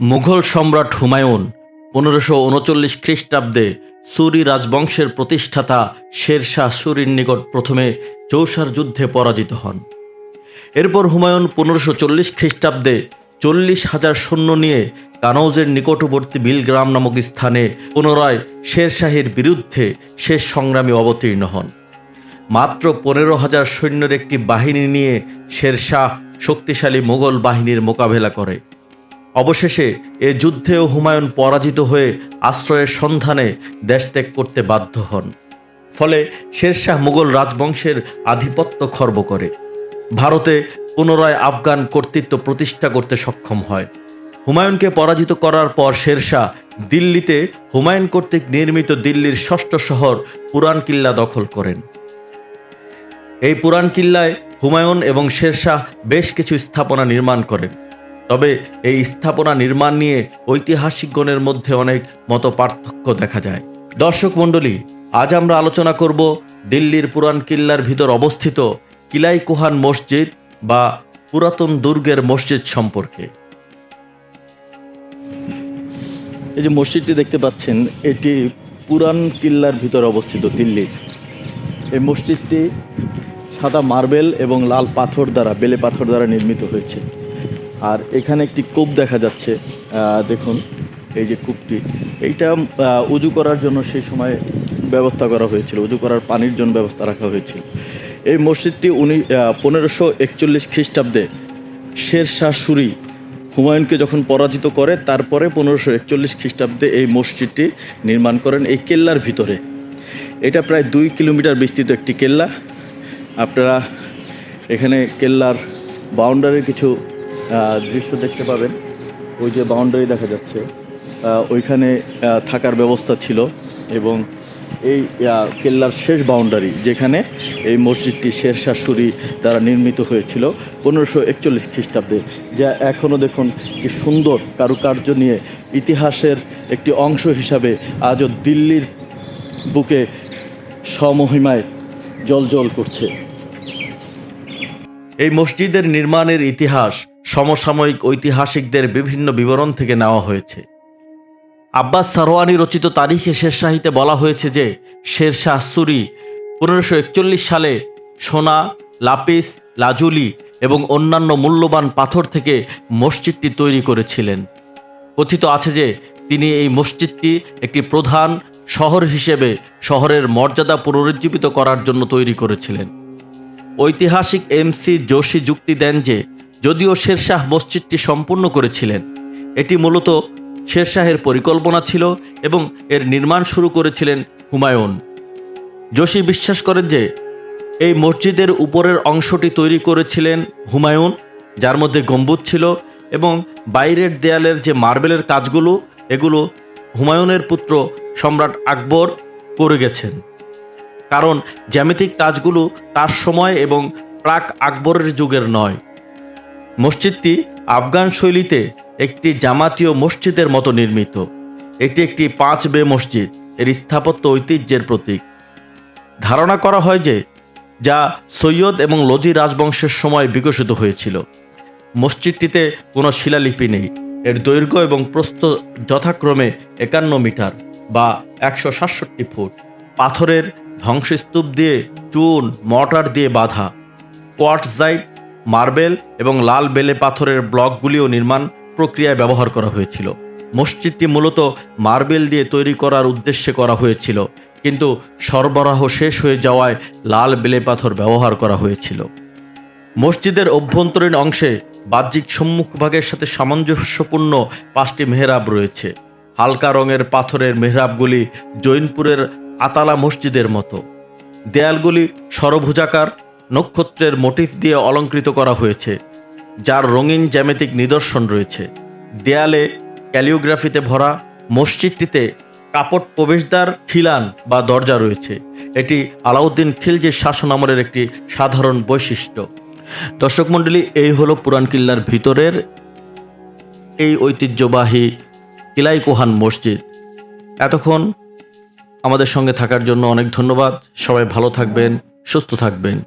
মুঘল সম্রাট হুমায়ুন পনেরোশো উনচল্লিশ খ্রিস্টাব্দে সুরি রাজবংশের প্রতিষ্ঠাতা শেরশাহ সুরির নিকট প্রথমে চৌসার যুদ্ধে পরাজিত হন। এরপর হুমায়ুন পনেরোশো চল্লিশ খ্রিস্টাব্দে চল্লিশ হাজার সৈন্য নিয়ে কানৌজের নিকটবর্তী বিলগ্রাম নামক স্থানে পুনরায় শেরশাহের বিরুদ্ধে শেষ সংগ্রামে অবতীর্ণ হন। মাত্র পনেরো হাজার সৈন্যের একটি বাহিনী নিয়ে শেরশাহ শক্তিশালী মোগল বাহিনীর মোকাবেলা করে। অবশেষে এ যুদ্ধেও হুমায়ুন পরাজিত হয়ে আশ্রয়ের সন্ধানে দেশ ত্যাগ করতে বাধ্য হন। ফলে শেরশাহ মুঘল রাজবংশের আধিপত্য খর্ব করে। ভারতে পুনরায় আফগান কর্তৃত্ব প্রতিষ্ঠা করতে সক্ষম হয়। হুমায়ুনকে পরাজিত করার পর শেরশাহ দিল্লিতে হুমায়ুন কর্তৃক নির্মিত দিল্লির ষষ্ঠ শহর পুরান কিল্লা দখল করেন। এই পুরান কিল্লায় হুমায়ুন এবং শেরশাহ বেশ কিছু স্থাপনা নির্মাণ করেন। তবে এই স্থাপনা নির্মাণ নিয়ে ঐতিহাসিকগণের মধ্যে অনেক মত পার্থক্য দেখা যায়। দর্শক মণ্ডলী, আজ আমরা আলোচনা করব দিল্লির পুরান কিল্লার ভিতর অবস্থিত কিলাই কুহান মসজিদ বা পুরাতন দুর্গের মসজিদ সম্পর্কে। এই যে মসজিদটি দেখতে পাচ্ছেন, এটি পুরান কিল্লার ভিতর অবস্থিত দিল্লির। এই মসজিদটি সাদা মার্বেল এবং লাল পাথর দ্বারা, বেলে পাথর দ্বারা নির্মিত হয়েছে। আর এখানে একটি কূপ দেখা যাচ্ছে। দেখুন, এই যে কূপটি। এইটা উজু করার জন্য সেই সময় ব্যবস্থা করা হয়েছিল। উজু করার পানির জন্য ব্যবস্থা রাখা হয়েছিল। এই মসজিদটি উনি পনেরোশো একচল্লিশ খ্রিস্টাব্দে শের শাহ সুরি হুমায়ুনকে যখন পরাজিত করে, তারপরে পনেরোশো একচল্লিশ খ্রিস্টাব্দে এই মসজিদটি নির্মাণ করেন এই কেল্লার ভিতরে। এটা প্রায় দুই কিলোমিটার বিস্তৃত একটি কেল্লা। আপনারা এখানে কেল্লার বাউন্ডারির কিছু দৃশ্য দেখতে পাবেন। ওই যে বাউন্ডারি দেখা যাচ্ছে ওইখানে থাকার ব্যবস্থা ছিল এবং এই কেল্লার শেষ বাউন্ডারি যেখানে এই মসজিদটি শেরশাহ সুরি দ্বারা নির্মিত হয়েছিল পনেরোশো একচল্লিশ খ্রিস্টাব্দে, যা এখনও দেখুন কি সুন্দর কারুকার্য নিয়ে ইতিহাসের একটি অংশ হিসাবে আজও দিল্লির বুকে সমহিমায় জলজল করছে। এই মসজিদের নির্মাণের ইতিহাস সমসাময়িক ঐতিহাসিকদের বিভিন্ন বিবরণ থেকে নেওয়া হয়েছে। আব্বাস সারোয়ানি রচিত তারিখে শেরশাহিতে বলা হয়েছে যে, শেরশাহ সুরি পনেরোশো সালে সোনা, লাপিস, লাজুলি এবং অন্যান্য মূল্যবান পাথর থেকে মসজিদটি তৈরি করেছিলেন। কথিত আছে যে, তিনি এই মসজিদটি একটি প্রধান শহর হিসেবে শহরের মর্যাদা পুনরুজ্জীবিত করার জন্য তৈরি করেছিলেন। ঐতিহাসিক এমসি যোশী যুক্তি দেন যে, যদিও শেরশাহ মসজিদটি সম্পূর্ণ করেছিলেন, এটি মূলত শেরশাহের পরিকল্পনা ছিল এবং এর নির্মাণ শুরু করেছিলেন হুমায়ুন। যোশী বিশ্বাস করেন যে, এই মসজিদের উপরের অংশটি তৈরি করেছিলেন হুমায়ুন, যার মধ্যে গম্বুজ ছিল এবং বাইরের দেয়ালের যে মার্বেলের কাজগুলো, এগুলো হুমায়ুনের পুত্র সম্রাট আকবর করে গেছেন। কারণ জ্যামিতিক কাজগুলো তার সময় এবং প্রাক আকবরের যুগের নয়। মসজিদটি আফগান শৈলীতে একটি জামাতীয় মসজিদের মতো নির্মিত। এটি একটি পাঁচ বে মসজিদ, এর স্থাপত্য ঐতিহ্যের প্রতীক। ধারণা করা হয় যে, যা সৈয়দ এবং লজি রাজবংশের সময় বিকশিত হয়েছিল। মসজিদটিতে কোনো শিলালিপি নেই। এর দৈর্ঘ্য এবং প্রস্থ যথাক্রমে একান্ন মিটার বা একশো সাতষট্টি ফুট। পাথরের ধ্বংসস্তূপ দিয়ে চুন, মর্টার দিয়ে বাঁধা। কোয়ার্টজাইট, মার্বেল এবং লাল বেলে পাথরের ব্লকগুলিও নির্মাণ প্রক্রিয়ায় ব্যবহার করা হয়েছিল। মসজিদটি মূলত মার্বেল দিয়ে তৈরি করার উদ্দেশ্যে করা হয়েছিল, কিন্তু সরবরাহ শেষ হয়ে যাওয়ায় লাল বেলে পাথর ব্যবহার করা হয়েছিল। মসজিদের অভ্যন্তরীণ অংশে বাহ্যিক সম্মুখভাগের সাথে সামঞ্জস্যপূর্ণ পাঁচটি মেহরাব রয়েছে। হালকা রঙের পাথরের মেহরাবগুলি জৈনপুরের আতালা মসজিদের মতো। দেয়ালগুলি সরভুজাকার নক্ষত্রের মোটিফ দিয়ে অলঙ্কৃত করা হয়েছে, যার রঙিন জ্যামিতিক নিদর্শন রয়েছে। দেয়ালে ক্যালিওগ্রাফিতে ভরা মসজিদটিতে কাপড় প্রবেশদ্বার, খিলান বা দরজা রয়েছে। এটি আলাউদ্দিন খিলজির শাসন আমলের একটি সাধারণ বৈশিষ্ট্য। দর্শক মণ্ডলী, এই হলো পুরান কিল্লার ভিতরের এই ঐতিহ্যবাহী কিলাই কোহান মসজিদ। এতক্ষণ আমাদের সঙ্গে থাকার জন্য অনেক ধন্যবাদ। সবাই ভালো থাকবেন সুস্থ থাকবেন।